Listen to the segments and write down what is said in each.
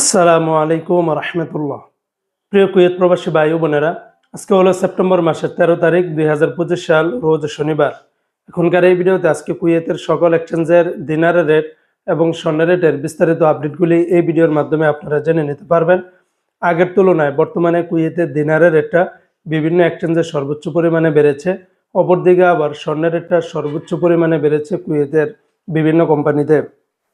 আসসালামু আলাইকুম রহমতুল্লাহ। প্রিয় কুয়েত প্রবাসী ও বোনেরা, আজকে হলো সেপ্টেম্বর মাসের তেরো তারিখ দুই হাজার পঁচিশ সাল, রোজ শনিবার। এখনকার এই ভিডিওতে আজকে কুয়েতের সকল এক্সচেঞ্জের দিনারের রেট এবং স্বর্ণের রেটের বিস্তারিত আপডেটগুলি এই ভিডিওর মাধ্যমে আপনারা জেনে নিতে পারবেন। আগের তুলনায় বর্তমানে কুয়েতের দিনারের রেটটা বিভিন্ন এক্সচেঞ্জে সর্বোচ্চ পরিমাণে বেড়েছে। অপরদিকে আবার স্বর্ণের রেটটা সর্বোচ্চ পরিমাণে বেড়েছে কুয়েতের বিভিন্ন কোম্পানিতে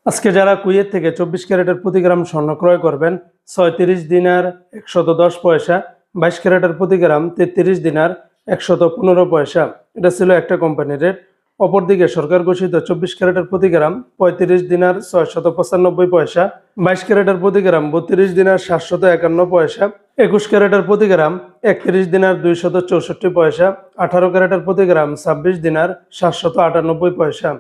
আজকে যারা কুয়েত থেকে চব্বিশ ক্যারেটের প্রতি গ্রাম স্বর্ণ ক্রয় করবেন, ছয়ত্রিশ দিনার একশত দশ পয়সা, বাইশ ক্যারেটের প্রতি গ্রাম তেত্রিশ দিনার একশত পনেরো পয়সা। এটা ছিল একটা কোম্পানির রেট অপরদিকে সরকার ঘোষিত চব্বিশ ক্যারেটের প্রতি গ্রাম পঁয়ত্রিশ দিনার ছয়শত পঁচানব্বই পয়সা, বাইশ ক্যারেটের প্রতি গ্রাম বত্রিশ দিনার সাতশত একান্ন পয়সা, একুশ ক্যারেটের প্রতি গ্রাম একত্রিশ দিনার দুইশত চৌষট্টি পয়সা, আঠারো ক্যারেটের প্রতি গ্রাম ছাব্বিশ দিনার সাতশত আটানব্বই পয়সা।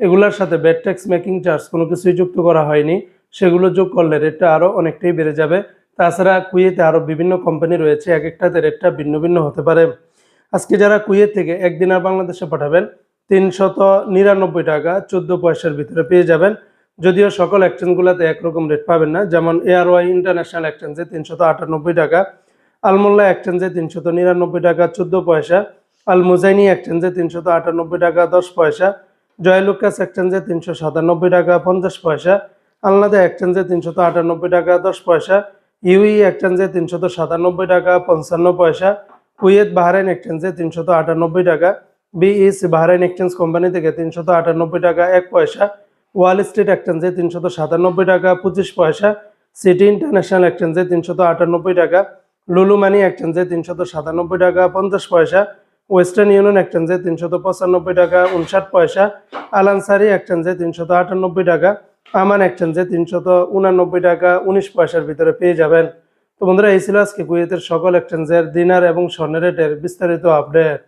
এগুলোর সাথে ব্যাড ট্যাক্স মেকিং চার্জ কোনো কিছুই যুক্ত করা হয়নি। সেগুলো যোগ করলে রেটটা আরও অনেকটাই বেড়ে যাবে। তাছাড়া কুয়েতে আরও বিভিন্ন কোম্পানি রয়েছে, এক একটাতে রেটটা ভিন্ন ভিন্ন হতে পারে। আজকে যারা কুয়েত থেকে একদিন আর বাংলাদেশে পাঠাবেন, তিনশত নিরানব্বই টাকা চোদ্দ পয়সার ভিতরে পেয়ে যাবেন। যদিও সকল এক্সচেঞ্জগুলোতে একরকম রেট পাবেন না, যেমন এআরওয়াই ইন্টারন্যাশনাল এক্সচেঞ্জে তিনশত আটানব্বই টাকা আলমোল্লা এক্সচেঞ্জে তিনশত নিরানব্বই টাকা চোদ্দ পয়সা আল মুজাইনি এক্সচেঞ্জে তিনশত আটানব্বই টাকা দশ পয়সা জয়লুকাস এক্সচেঞ্জে তিনশো সাতানব্বই টাকা, পঞ্চাশ পয়সা। আলনাদা এক্সচেঞ্জে তিনশত আটানব্বই টাকা, দশ পয়সা। ইউই এক্সচেঞ্জে তিনশত সাতানব্বই টাকা, পঞ্চান্ন পয়সা। কুয়েত বাহরাইন এক্সচেঞ্জে তিনশত আটানব্বই টাকা। বিইস বাহরাইন এক্সচেঞ্জ কোম্পানি থেকে তিনশত আটানব্বই টাকা, এক পয়সা। ওয়াল স্ট্রিট এক্সচেঞ্জে তিনশত সাতানব্বই টাকা, পঁচিশ পয়সা। সিটি ইন্টারন্যাশনাল এক্সচেঞ্জে তিনশত আটানব্বই টাকা। লুলু মানি এক্সচেঞ্জে তিনশত সাতানব্বই টাকা, পঞ্চাশ পয়সা। ওয়েস্টার্ন ইউনিয়ন এক্সচেঞ্জে তিনশত পঁচানব্বই টাকা, উনষাট পয়সা। আলানসারি এক্সচেঞ্জে তিনশত আটানব্বই টাকা। আমান এক্সচেঞ্জে তিনশত উনানব্বই টাকা, উনিশ পয়সার ভিতরে পেয়ে যাবেন। তো বন্ধুরা, এই ছিল আজকে কুয়েতের সকল এক্সচেঞ্জের দিনার এবং স্বর্ণের রেটের বিস্তারিত আপডেট।